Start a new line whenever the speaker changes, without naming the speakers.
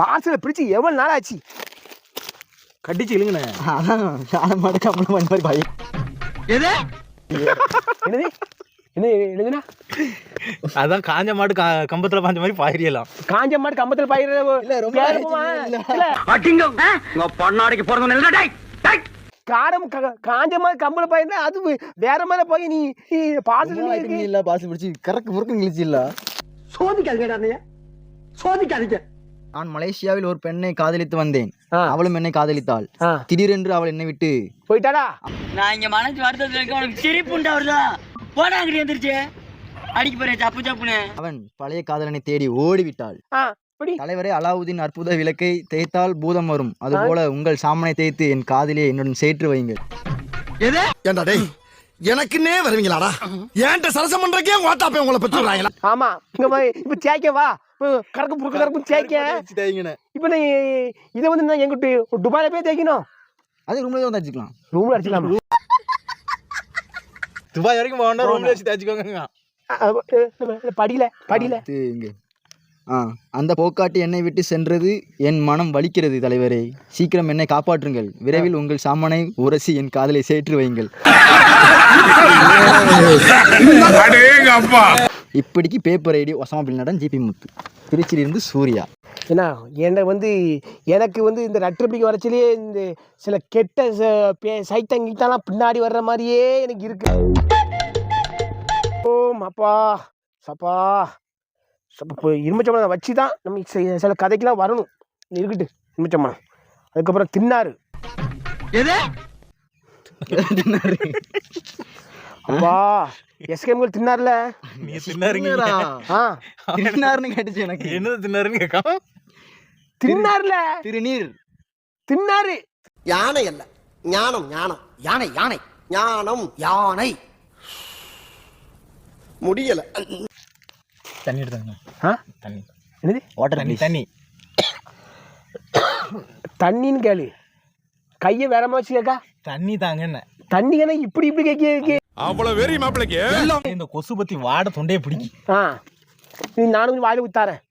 பார்சலை பிரிச்சு எவ்வளவு நாள் ஆச்சு?
கடிச்சு இழுங்கண்ணே.
அதான் யானை மாடு கம்பளம் பண்ண மாதிரி பயம்
என்னது? என்ன என்னதுன்னா
அதான் காஞ்ச மாடு கா- கம்பத்துல பாஞ்ச மாதிரி பாயிரியலாம்.
காஞ்ச மாடு கம்பத்தில் பயிர
இல்ல, ரொம்ப
பொண்ணாடிக்கு பிறந்த
காரம் க- காஞ்ச மாதிரி கம்பளை பயிர்னா அது வேற மாதிரி போய் நீ
ஐட்டம் இல்ல பாசு பிடிச்சி கறக்கு முறுக்கு கிழிச்சு இல்ல.
சோதிக்காதீங்க சோதிக்காதீங்க.
நான் மலேசியாவில் ஒரு பெண்ணை காதலித்து வந்தேன். அவளும் என்னை காதலித்தாள். திடீரென்று அவள் என்னை விட்டு
போயிட்டாடா
நான் இங்க மனசு வருத்தத்துல இருக்க உனக்கு சிரிப்பு உண்டாவதுதா போடா அங்கிட்டு எந்திரிச்சு. அடிக்க போறேன் சப்பு சப்புன்னு.
அவன் பழைய காதலனை தேடி ஓடிவிட்டாள். தலைவரே அலாவுதீன் அற்புத விளக்கை தேய்த்தால் பூதம் வரும். அதுபோல உங்கள் சாமனை தேய்த்து என் காதிலே என்னுடன் சேற்று வையுங்கள்.
ஏண்டா டேய் எனக்குன்னே வருவீங்களாடா? ஏன்ட்ட சரசம் பண்றக்கே ஓட்டாப்பே உங்களை
ஆமா இங்க போய் இப்ப தேய்க்க வா. இப்ப கறக்கு புறுக்கு கறக்கு தேய்க்க. இப்ப நீ இதை வந்து நான் எங்கிட்டு துபாயில போய் தேய்க்கணும்?
அது ரூம்ல வந்து வச்சுக்கலாம்
ரூம்ல அடிச்சுக்கலாம்?
துபாய் வரைக்கும் போகணும் ரூம்ல வச்சு தேய்ச்சிக்கோங்க
படியில படியில.
இங்க. ஆ அந்த போக்காட்டி என்னை விட்டு சென்றது என் மனம் வலிக்கிறது தலைவரே. சீக்கிரம் என்னை காப்பாற்றுங்கள். விரைவில் உங்கள் சாமனை உரசி என் காதலை சேற்று வையுங்கள் இப்படிக்கு paper ID Osama bin Laden GP Muthu. திருச்சியிலிருந்து சூர்யா.
என்ன என்ன வந்து எனக்கு வந்து இந்த ரெட்ரிபிளிக் வரச்சிலேயே இந்த சில கெட்ட சைத்தம் கீத்தெல்லாம் பின்னாடி வர்ற மாதிரியே எனக்கு இருக்கு. ஓம் அப்பா சப்பா. இப்போ இரும்பச்சம்பளம் வச்சு தான் நம்ம சி- சில கதைக்கெல்லாம் வரணும். இருக்கட்டு இரும்பச்சம்பளம். அதுக்கப்புறம் தின்னாரு. அப்பா தின்னார்ல?
நீ தின்னாருங்க.
ஆ.
திருநார்னு கேட்டுச்சு எனக்கு.
என்னது தின்னாருன்னு கேட்காம?
தின்னார்ல?
திருநீர்.
தின்னாரு.
யானை அல்ல. ஞானம் ஞானம்.
யானை யானை.
ஞானம்
யானை.
முடியல.
தண்ணி எடுத்தாங்க
ஆ?
தண்ணி.
என்னது?
வாட்டர்
தண்ணி. தண்ணி.
தண்ணின்னு கேளு. கையை வேற மாதிரி வச்சு கேக்கா
தண்ணி தாங்க என்ன.
தண்ணி என்ன இப்படி இப்படி கேட்க.
அவ்வளவு வெறி மாப்பிளைக்கு?
இந்த கொசு பத்தி வாட தொண்டையை பிடிக்கும்
ஆ நீ நானும் கொஞ்சம் வாயில ஊத்தாரேன்